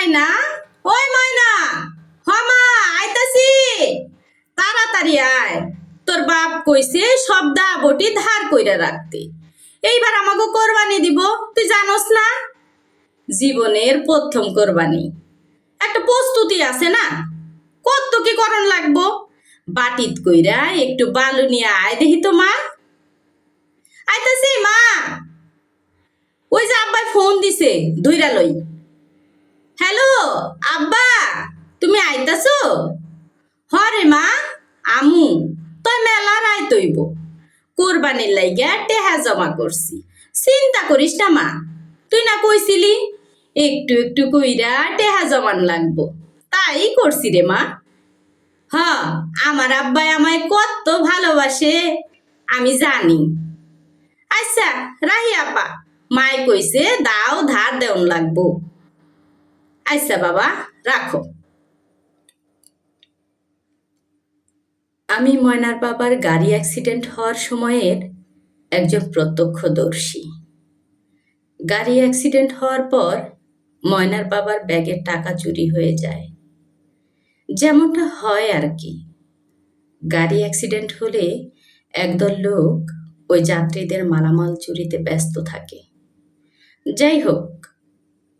ময়না ওই ময়না হমা আইতাছি। তাড়াতাড়ি আয়। তোর বাপ কইছে সব দা বটি ধার কইরা রাখতে। এইবার আমাকে কোরবানি দিব, তুই জানোস না? জীবনের প্রথম কোরবানি। একটা প্রস্তুতি আছে না? কত কি করণ লাগবো? বাটিত কইরা একটু বালু নিয়ে আয় দেখি তো মা। আইতাছি মা। ওই যে আব্বাই ফোন দিছে, ধইরা লই। হ্যালো, আব্বা, তুমি আইতাছো? হরে মা, আমু, তই মেলা রায় তৈব। কোরবানির লাইগা টেহা জমা করছি। চিন্তা করিস না মা। তুই না কইছিলি, একটু একটু কইরা টেহা জমান লাগবো। তাই করছি রে মা। হ আমার আব্বাই আমায় কত ভালোবাসে, আমি জানি। আচ্ছা রাহি আপা, মায় কইছে দাও ধার দেওন লাগবো। আচ্ছা বাবা, রাখো। আমি ময়নার বাবার গাড়ি অ্যাক্সিডেন্ট হওয়ার সময়ের একজন প্রত্যক্ষদর্শী। গাড়ি অ্যাক্সিডেন্ট হওয়ার পর ময়নার বাবার ব্যাগের টাকা চুরি হয়ে যায়। যেমনটা হয় আর কি। গাড়ি অ্যাক্সিডেন্ট হলে একদল লোক ওই যাত্রীদের মালামাল চুরিতে ব্যস্ত থাকে। যাই হোক,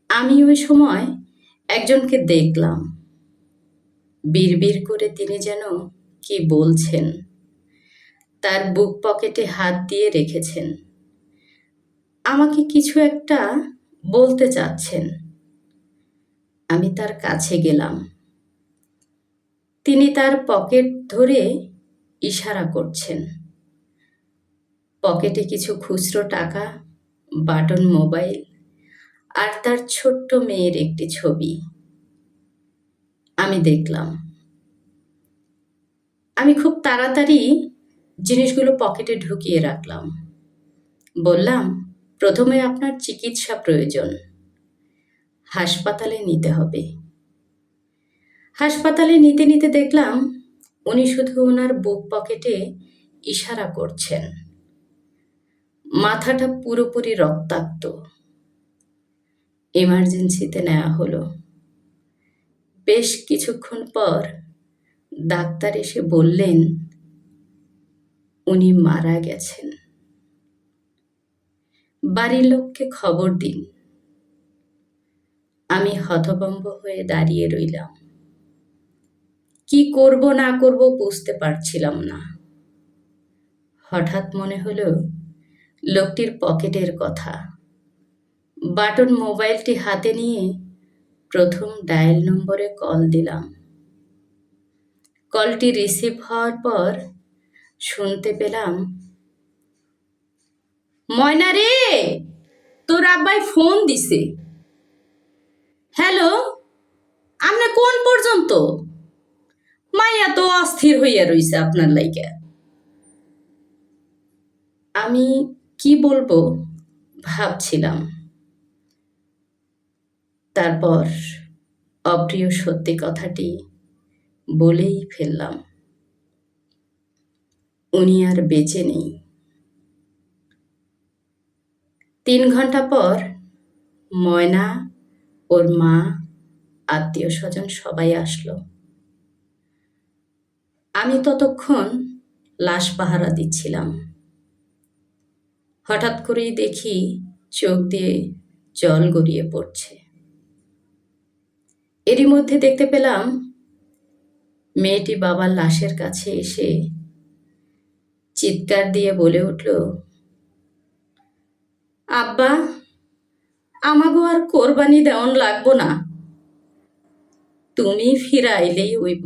আমি ওই সময় একজনকে দেখলাম। বিড়বিড় করে তিনি যেন কি বলছেন। তার বুক পকেটে হাত দিয়ে রেখেছেন। আমাকে কিছু একটা বলতে চাচ্ছেন। আমি তার কাছে গেলাম। তিনি তার পকেট ধরে ইশারা করছেন। পকেটে কিছু খুচরো টাকা, বাটন মোবাইল আর তার ছোট্ট মেয়ের একটি ছবি। আমি দেখলাম। আমি খুব তাড়াতাড়ি জিনিসগুলো পকেটে ঢুকিয়ে রাখলাম। বললাম, প্রথমে আপনার চিকিৎসা প্রয়োজন। হাসপাতালে নিতে হবে। হাসপাতালে নিতে নিতে দেখলাম, উনি শুধু ওনার বুক পকেটে ইশারা করছেন। মাথাটা পুরোপুরি রক্তাক্ত। এমার্জেন্সিতে নেওয়া হলো। বেশ কিছুক্ষণ পর ডাক্তার এসে বললেন, উনি মারা গেছেন। বাড়ির লোককে খবর দিন। আমি হতভম্ব হয়ে দাঁড়িয়ে রইলাম। কি করব না করব বুঝতে পারছিলাম না। হঠাৎ মনে হলো, লোকটির পকেটের কথা। বাটন মোবাইলটি হাতে নিয়ে প্রথম ডায়াল নম্বরে কল দিলাম। কলটি রিসিভ হওয়ার পর শুনতে পেলাম, ময়না রে, তোর আব্বাই ফোন দিছে। হ্যালো, আপনি কোন পর্যন্ত? মাইয়া তো অস্থির হইয়া রইছে আপনার লাইগা। আমি কি বলব, ভাবছিলাম। তারপর অপ্রিয় সত্যি কথাটি বলেই ফেললাম। উনি আর বেঁচে নেই। তিন ঘণ্টা পর ময়না, ওর মা আত্মীয় স্বজন সবাই আসলো। আমি ততক্ষণ লাশ পাহারা দিচ্ছিলাম। হঠাৎ করেই দেখি চোখ দিয়ে জল গড়িয়ে পড়ছে। এরই মধ্যে দেখতে পেলাম মেয়েটি বাবার লাশের কাছে এসে চিৎকার দিয়ে বলে উঠল, আব্বা, আমাগো আর কোরবানি দেওয়ান লাগবো না। তুমি ফিরাইলেই হইব।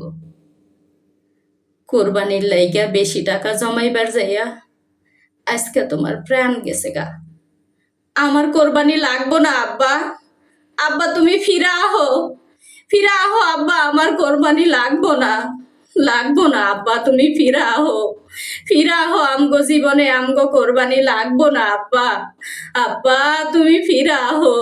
কোরবানির লাইগা বেশি টাকা জমাইবার যাইয়া আজকে তোমার প্রাণ গেছে গা। আমার কোরবানি লাগবো না, আব্বা। আব্বা, তুমি ফিরা আহো ফিরা আহো আব্বা, আমার কোরবানি লাগবো না। লাগবো না আব্বা, তুমি ফিরা আহো ফিরে আহো আমগো জীবনে আমগো কোরবানি লাগবো না আব্বা। আব্বা, তুমি ফিরে আহো